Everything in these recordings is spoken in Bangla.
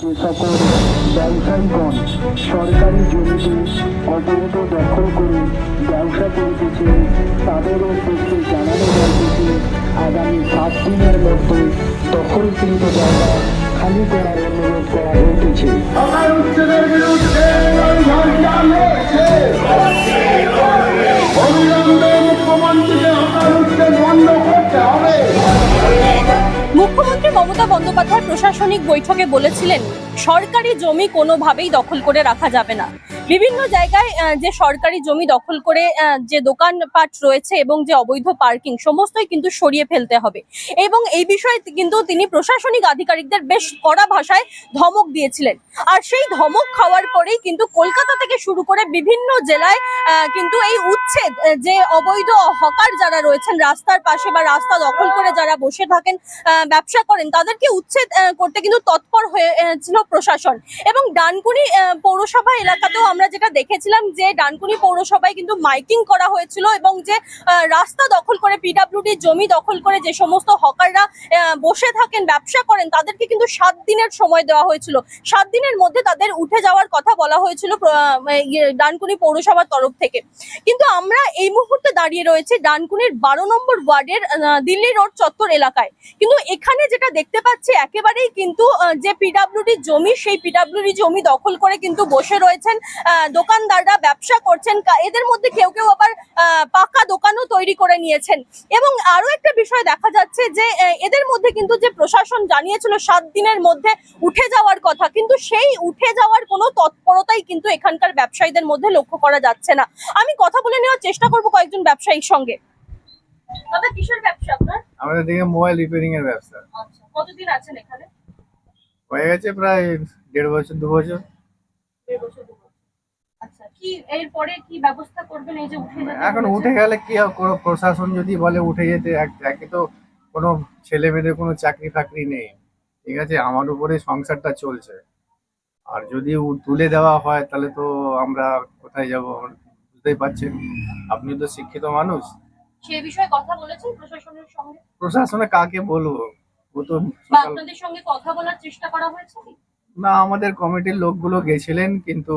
যে সকল ব্যবসায়ীগণ সরকারি জমিতে অবৈধ দখল করে ব্যবসা করতেছে। তাদেরও পক্ষে জানানো যাইতেছে আগামী সাত দিনের মধ্যে দখলকৃত জায়গা খালি করার অনুরোধ করা হইতেছে মমতা বন্দ্যোপাধ্যায় প্রশাসনিক বৈঠকে বলেছিলেন সরকারি জমি কোনোভাবেই দখল করে রাখা যাবে না। বিভিন্ন জায়গায় যে সরকারি জমি দখল করে যে দোকানপাট রয়েছে এবং যে অবৈধ পার্কিং, সমস্তই কিন্তু সরিয়ে ফেলতে হবে। এবং এই বিষয়ে কিন্তু তিনি প্রশাসনিক আধিকারিকদের বেশ কড়া ভাষায় ধমক দিয়েছিলেন। আর সেই ধমক খাওয়ার পরেই কিন্তু কলকাতা থেকে শুরু করে বিভিন্ন জেলায় কিন্তু এই উচ্ছেদ যে অবৈধ হকার যারা রয়েছেন, রাস্তার পাশে বা রাস্তা দখল করে যারা বসে থাকেন ব্যবসা করেন, তাদেরকে উচ্ছেদ করতে কিন্তু তৎপর হয়েছিল প্রশাসন। এবং ডানকুনি পৌরসভা এলাকাতেও আমরা যেটা দেখেছিলাম যে ডানকুনি পৌরসভায় কিন্তু মাইকিং করা হয়েছিল এবং যে রাস্তা দখল করে পিডাব্লিউডি জমি দখল করে যে সমস্ত হকাররা বসে থাকেন ব্যবসা করেন তাদেরকে কিন্তু সাত দিনের সময় দেওয়া হয়েছিল। সাত দিনের মধ্যে তাদের উঠে যাওয়ার কথা বলা হয়েছিল ইয়ে, ডানকুনি পৌরসভার তরফ থেকে। কিন্তু আমরা এই মুহূর্তে দাঁড়িয়ে রয়েছে ডানকুনির বারো নম্বর ওয়ার্ডের দিল্লি রোড চত্বর এলাকায়। কিন্তু এখানে যেটা দেখতে পাচ্ছি একেবারেই কিন্তু যে পিডাব্লিউডি জমি সেই পিডাব্লিউডি জমি দখল করে কিন্তু বসে রয়েছেন দোকানদাররা ব্যবসা করছেন এদের মধ্যে কেউ কেউ আবার পাকা দোকানও তৈরি করে নিয়েছেন। এবং আরও একটা বিষয় দেখা যাচ্ছে যে এদের মধ্যে কিন্তু যে প্রশাসন জানিয়েছিল সাত দিনের মধ্যে উঠে যাওয়ার কথা কিন্তু সেই উঠে যাওয়ার কোনো তৎপরতাই কিন্তু এখানকার ব্যবসায়ীদের মধ্যে লক্ষ্য করা যাচ্ছে না। আমি কথা বলে নেওয়ার চেষ্টা করব কয়েকজন ব্যবসায়ীর সঙ্গে। দাদা কিসের ব্যবসা আপনার? আমাদের দিকে মোবাইল রিপেয়ারিং এর ব্যবসা। আচ্ছা কতদিন আছেন এখানে? হয়ে গেছে প্রায় দেড় বছর দু বছর। দেড় বছর কি এরপরে কি ব্যবস্থা করবেন এই যে উঠে যেতে এখন উঠে গেলে কি? প্রশাসন যদি বলে উঠে যেতে এক- তো কোনো ছেলে মেয়েদের কোনো চাকরি ফাকরি নেই। ঠিক আছে? আমার উপরে সংসারটা চলছে। আর যদি তুলে দেওয়া হয় তাহলে তো আমরা কোথায় যাব? বুঝতেই পারছেন? আপনি তো শিক্ষিত মানুষ। সে বিষয়ে কথা বলেছেন প্রশাসনের সঙ্গে? প্রশাসনে কাকে বলব? ও তো আপনাদের সঙ্গে কথা বলার চেষ্টা করা হয়েছে না আমাদের কমিটির লোকগুলো গেছিলেন কিন্তু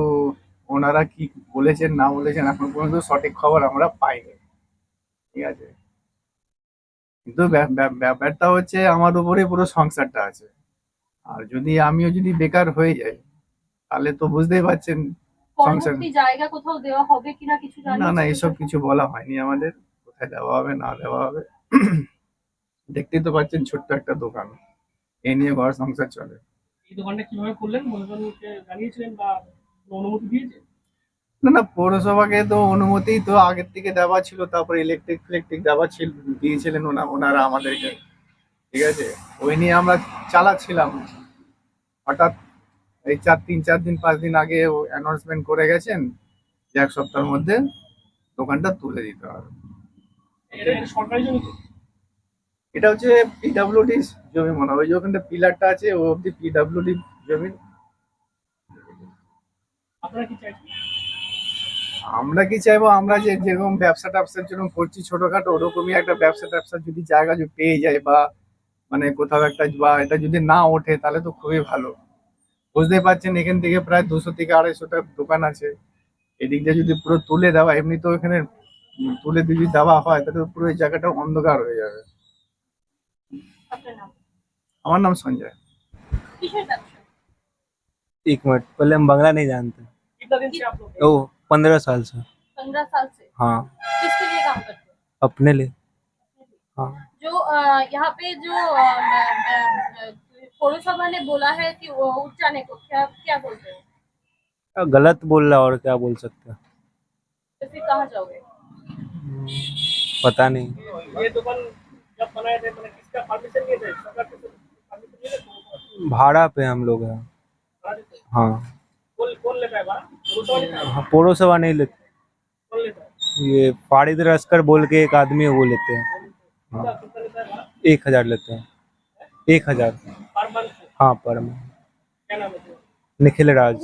ওনারা কি বলেছেন না বলেছেন এখন পর্যন্ত সঠিক খবর আমরা পাইনি। ঠিক আছে? কিন্তু ব্যা- ব্যা- ব্যাপারটা হচ্ছে আমার উপরে পুরো সংসারটা আছে। আর যদি আমিও যদি বেকার হয়ে যাই তাহলে তো বুঝতেই পারছেন সংসার জায়গা কোথাও দেওয়া হবে কিনা কিছু না না এসব কিছু বলা হয়নি আমাদের। কোথায় দেওয়া হবে না দেওয়া হবে। দেখতেই তো পাচ্ছেন ছোট্ট একটা দোকান। এ নিয়ে ঘর সংসার চলে। এই দোকানটা কীভাবে করলেন জানিয়েছিলেন বা অনুমতি দিয়েছে? না না পৌরসভাকে তো অনুমতি তো আগের থেকে দেওয়া ছিল তারপরে ইলেকট্রিক ফিলেকট্রিক দেওয়া ছিল দিয়েছিলেন ওনা ওনারা আমাদেরকে। ঠিক আছে? ওই নিয়ে আমরা চালাচ্ছিলাম। হঠাৎ এই চার তিন চার দিন পাঁচ দিন আগে ও অ্যানাউন্সমেন্ট করে গেছেন যে এক সপ্তাহের মধ্যে দোকানটা তুলে দিতে হবে। এটা? হচ্ছে পিডাব্লিউডি জমি মনে হয়। ওই যে ওখানটা পিলারটা আছে ও অব্দি পিডাব্লিউডি জমি আমরা কি চাইবো আমরা যে যেরকম ব্যবসা ট্যাবসার জন্য করছি ছোটখাটো ওরকমই একটা ব্যবসা ট্যাবসার যদি জায়গা যদি পেয়ে যায় বা মানে কোথাও একটা বা এটা যদি না ওঠে তাহলে তো খুবই ভালো বুঝতেই পারছেন এখান থেকে প্রায় দুশো থেকে আড়াইশোটা দোকান আছে এদিক দিয়ে যদি পুরো তুলে দেওয়া এমনি তো এখানে উম তুলে যদি দেওয়া হয় তাহলে তো পুরো এই জায়গাটা অন্ধকার হয়ে যাবে আপনার নাম আমার নাম সঞ্জয় কিসের ব্যবসা एक मिनट पहले हम बांग्ला नहीं जानते कितना दिन से आप लोग ओ पंद्रह साल से। पंद्रह साल से? हाँ। किसके लिए काम करते हैं? अपने लिए। हाँ। जो यहाँ पे जो पौरसभा ने बोला है कि वो उठ जाने को क्या क्या बोलते हो? गलत बोल रहा और क्या बोल सकते हैं? तो फिर कहाँ जाओगे? पता नहीं। ये दुकान जब बनाए थे मैंने किसका परमिशन लिए थे? सरकार से परमिशन लिए थे? भाड़ा पे हम लोग हैं। हाँ। कौन कौन लेता है भाड़ा? है हाँ पौरसभा नहीं लेते कौन लेता है ये फारिद रस्कर बोल के एक आदमी है वो लेते हैं कितना कितना लेता है भाड़ा एक हजार लेते हैं एक हजार पर मंथ हाँ पर month। क्या नाम है तेरा? निखिल राज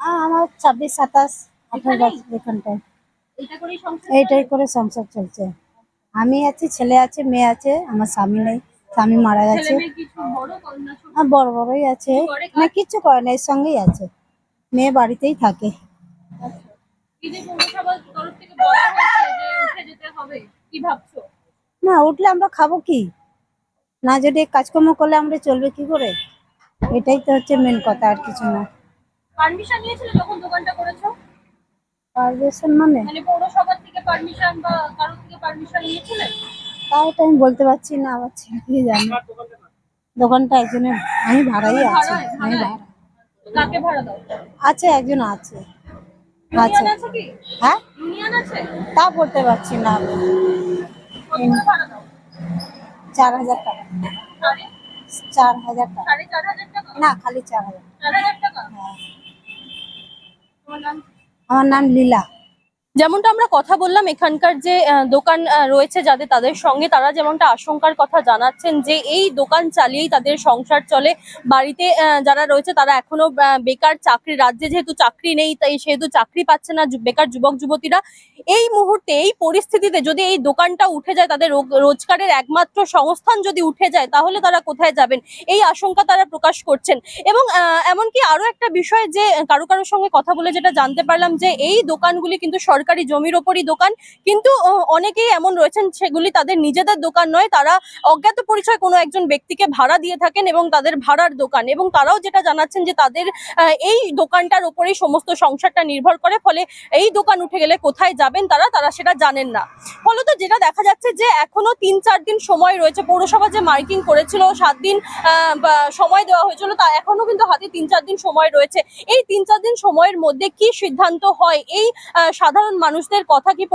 আ- আমার ছাব্বিশ সাতাশ আঠারো বছর এখানটায় এটা করেই সংসার এইটাই করে সংসার চলছে আমি আছি ছেলে আছে মেয়ে আছে আমার স্বামী নেই স্বামী মারা ছেলে গেছে মেয়ে কিছু বড় কন্যা ছোট? আর বড় বড়ই আছে করে না কাজ? কিচ্ছু করে না এর সঙ্গেই আছে মেয়ে বাড়িতেই থাকে। না উঠলে আমরা খাব কি? না যদি কাজকর্ম করলে আমরা চলবে কি করে? এটাই তো হচ্ছে মেন কথা আর কিছু না। পারমিশন নিয়েছিলে যখন দোকানটা করেছ? পারমিশন মানে? মানে পৌরসভার থেকে পারমিশন বা কারও থেকে পারমিশন নিয়েছিলেন তাই এটা আমি বলতে পারছি না আমার জানে দোকানটা একজনের আমি ভাড়াই আছি আমি ভাড়া কাকে ভাড়া দাও? আছে একজন আছে। আছে। হ্যাঁ? তা বলতে পারছি না চার হাজার টাকা। চার হাজার টাকা। সাড়ে চার হাজার টাকা? না খালি চার হাজার। টাকা? হ্যাঁ। আমার নাম লীলা। যেমনটা আমরা কথা বললাম, এখানকার যে দোকান রয়েছে যাদের, তাদের সঙ্গে তারা যেমনটা আশঙ্কার কথা জানাচ্ছেন যে, এই দোকান চালিয়েই তাদের সংসার চলে। বাড়িতে যারা রয়েছে তারা এখনও বেকার চাকরি, রাজ্যে যেহেতু চাকরি নেই, তাই সেহেতু চাকরি পাচ্ছে না বেকার যুবক, যুবতীরা। এই মুহূর্তে, এই পরিস্থিতিতে যদি এই দোকানটা উঠে যায়, তাদের রোজগারের একমাত্র সংস্থান যদি উঠে যায়, তাহলে তারা কোথায় যাবেন? এই আশঙ্কা তারা প্রকাশ করছেন। এবং এমনকি আরও একটা বিষয় যে, কারও কারোর সঙ্গে কথা বলে যেটা জানতে পারলাম যে, এই দোকানগুলি কিন্তু সরকারি জমির ওপরই দোকান। কিন্তু অনেকেই এমন রয়েছেন, সেগুলি তাদের নিজেদের দোকান নয়। তারা অজ্ঞাত পরিচয় কোনো একজন ব্যক্তিকে ভাড়া দিয়ে থাকেন এবং তাদের ভাড়ার দোকান। এবং তারাও যেটা জানাচ্ছেন যে তাদের এই দোকানটার ওপরেই সমস্ত সংসারটা নির্ভর করে। ফলে এই দোকান উঠে গেলে কোথায় যাবেন তারা তারা সেটা জানেন না। ফলত যেটা দেখা যাচ্ছে যে এখনও তিন, চার দিন সময় রয়েছে। পৌরসভা যে মার্কিং করেছিল, সাত দিন সময় দেওয়া হয়েছিল, তা এখনও কিন্তু হাতে তিন, চার দিন সময় রয়েছে। এই তিন, চার দিন সময়ের মধ্যে কি সিদ্ধান্ত হয়? এই সাধারণ মানুষদের কথা কি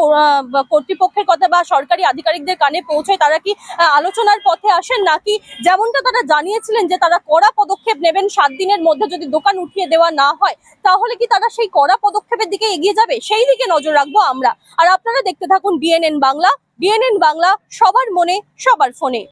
কর্তৃপক্ষের কথা বা সরকারি আধিকারিকদের কানে পৌঁছয় তারা কি আলোচনার পথে আসেন নাকি? যেমনটা তারা জানিয়েছিলেন যে তারা কড়া পদক্ষেপ নেবেন, সাত দিনের মধ্যে যদি দোকান উঠিয়ে দেওয়া না হয়, তাহলে কি তারা সেই কড়া পদক্ষেপের দিকে এগিয়ে যাবে? সেই দিকে নজর রাখব আমরা। আর আপনারা দেখতে থাকুন বিএনএন বাংলা। বিএনএন বাংলা সবার মনে, সবার ফোনে।